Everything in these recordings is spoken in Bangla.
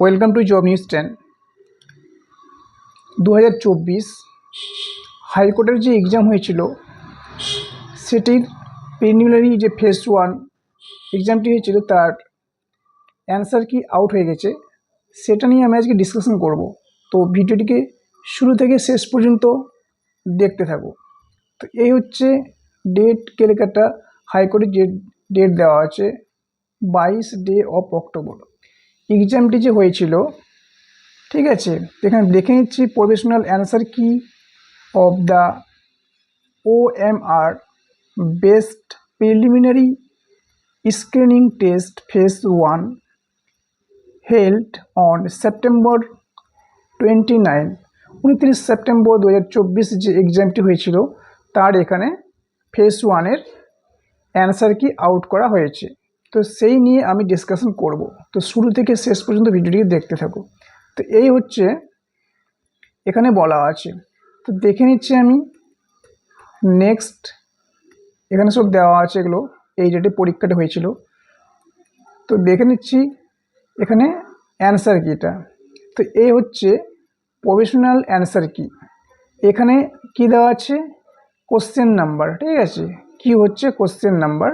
Welcome to job news ten. দু হাজার চব্বিশ হাইকোর্টের যে এক্সাম হয়েছিল, সেটির প্রিলিমিনারি যে ফেস ওয়ান এক্সামটি হয়েছিল, তার অ্যান্সার কি আউট হয়ে গেছে, সেটা নিয়ে আমি আজকে ডিসকাশন করব। তো ভিডিওটিকে শুরু থেকে শেষ পর্যন্ত দেখতে থাকো। তো এই হচ্ছে ডেট কেলেকাটা হাইকোর্টের যে ডেট দেওয়া আছে, বাইশ ডে অফ অক্টোবর এক্সামটি যে হয়েছিল, ঠিক আছে? এখানে দেখে নিচ্ছি প্রফেশনাল অ্যান্সার কি? Of the O M R best preliminary screening test phase one held on September twenty nine উনত্রিশ সেপ্টেম্বর দু হাজার চব্বিশ যে এক্সামটি হয়েছিল, তার এখানে ফেস ওয়ানের অ্যান্সার কি আউট করা হয়েছে। তো সেই নিয়ে আমি ডিসকাশন করব। তো শুরু থেকে শেষ পর্যন্ত ভিডিওটিকে দেখতে থাকো। তো এই হচ্ছে, এখানে বলা আছে। তো দেখে নিচ্ছি আমি। নেক্সট এখানে সব দেওয়া আছে এগুলো। এই ডেটে পরীক্ষাটা হয়েছিল। তো দেখে নিচ্ছি এখানে অ্যান্সার কিটা তো এই হচ্ছে প্রফেশনাল অ্যান্সার কি এখানে কি দেওয়া আছে? কোশ্চেন নাম্বার ঠিক আছে? কি হচ্ছে কোশ্চেন নাম্বার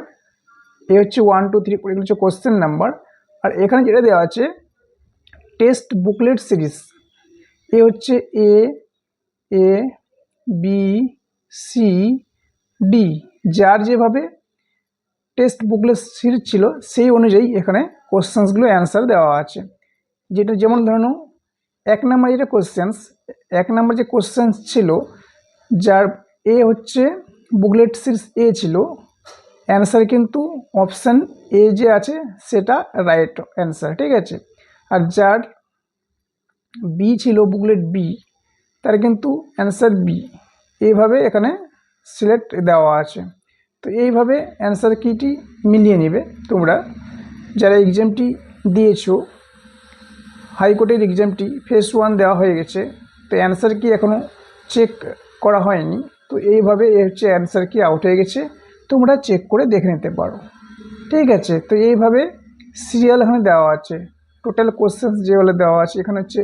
এ হচ্ছে ওয়ান টু থ্রি এগুলো হচ্ছে কোশ্চেন নাম্বার আর এখানে যেটা দেওয়া আছে টেস্ট বুকলেট সিরিজ এ হচ্ছে A A B C D যার যেভাবে টেস্ট বুকলেট সিরিজ ছিল, সেই অনুযায়ী এখানে কোশ্চেন্সগুলো অ্যান্সার দেওয়া আছে। যেটা যেমন ধরুন, এক নম্বর যেটা কোশ্চেন্স এক নম্বর যে কোশ্চেন্স ছিল, যার এ হচ্ছে বুকলেট সিরিজ এ ছিল অ্যান্সার কিন্তু অপশান এ যে আছে, সেটা রাইট অ্যান্সার ঠিক আছে? আর যার বি ছিল বুকলেট বি তার কিন্তু অ্যান্সার বি এইভাবে এখানে সিলেক্ট দেওয়া আছে। তো এইভাবে অ্যান্সার কিটি মিলিয়ে নেবে তোমরা। যারা এক্সামটি দিয়েছ হাইকোর্টের এক্সামটি ফেস ওয়ান দেওয়া হয়ে গেছে, তো অ্যান্সার কি এখনও চেক করা হয়নি। তো এইভাবে এ হচ্ছে অ্যান্সার কি আউট হয়ে গেছে। তোমরা চেক করে দেখে নিতে পারো। ঠিক আছে? তো এইভাবে সিরিয়াল এখানে দেওয়া আছে। টোটাল কোশ্চেন্স যেগুলো দেওয়া আছে, এখানে হচ্ছে,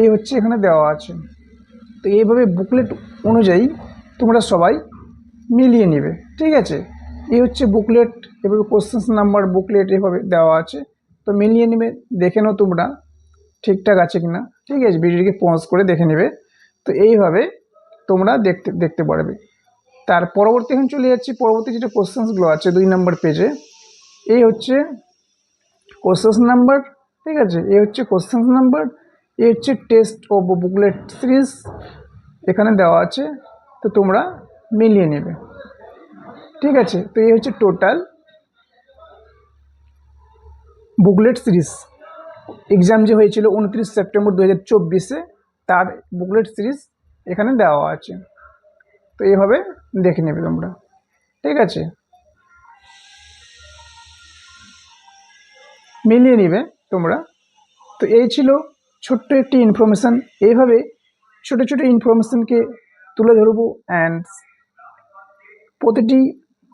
এই হচ্ছে এখানে দেওয়া আছে। তো এইভাবে বুকলেট অনুযায়ী তোমরা সবাই মিলিয়ে নেবে। ঠিক আছে? এই হচ্ছে বুকলেট এভাবে কোশ্চেন্স নাম্বার বুকলেট এভাবে দেওয়া আছে। তো মিলিয়ে নেবে, দেখে নাও তোমরা ঠিকঠাক আছে কি না ঠিক আছে? ভিডিওটিকে পজ করে দেখে নেবে। তো এইভাবে তোমরা দেখতে দেখতে পারবে। তার পরবর্তী এখন চলে যাচ্ছি, পরবর্তী যেটা কোশ্চেন্সগুলো আছে দুই নম্বর পেজে এই হচ্ছে কোশ্চেন্স নাম্বার ঠিক আছে? এই হচ্ছে কোশ্চেন্স নাম্বার এই হচ্ছে টেস্ট ও বুকলেট সিরিজ এখানে দেওয়া আছে, তো তোমরা মিলিয়ে নেবে। ঠিক আছে? তো এই হচ্ছে টোটাল বুকলেট সিরিজ এক্সাম যে হয়েছিল উনত্রিশ সেপ্টেম্বর দু হাজার চব্বিশে, তার বুকলেট সিরিজ এখানে দেওয়া আছে। তো এইভাবে দেখে নেবে তোমরা। ঠিক আছে? মিলিয়ে নিবে তোমরা। তো এই ছিল ছোট্ট একটি ইনফরমেশান এইভাবে ছোটো ছোটো ইনফরমেশানকে তুলে ধরবো অ্যান্ড প্রতিটি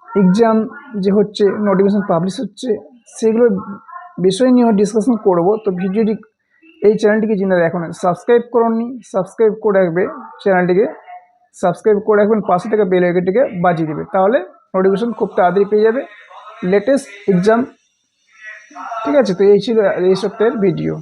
এক্সাম যে হচ্ছে নোটিফিকেশান পাবলিশ হচ্ছে, সেগুলোর বিষয় নিয়েও ডিসকাশন করব। তো ভিডিওটি এই চ্যানেলটিকে যিনারা এখন সাবস্ক্রাইব করনি সাবস্ক্রাইব করে রাখবে চ্যানেলটিকে সাবস্ক্রাইব করে রাখবেন, পাশে থেকে বেল আইকনটিকে বাজিয়ে দেবে তাহলে নোটিফিকেশন খুব তাড়াতাড়ি পেয়ে যাবে। লেটেস্ট এক্সাম ঠিক আছে? তো এই ছিল এই সপ্তাহের ভিডিও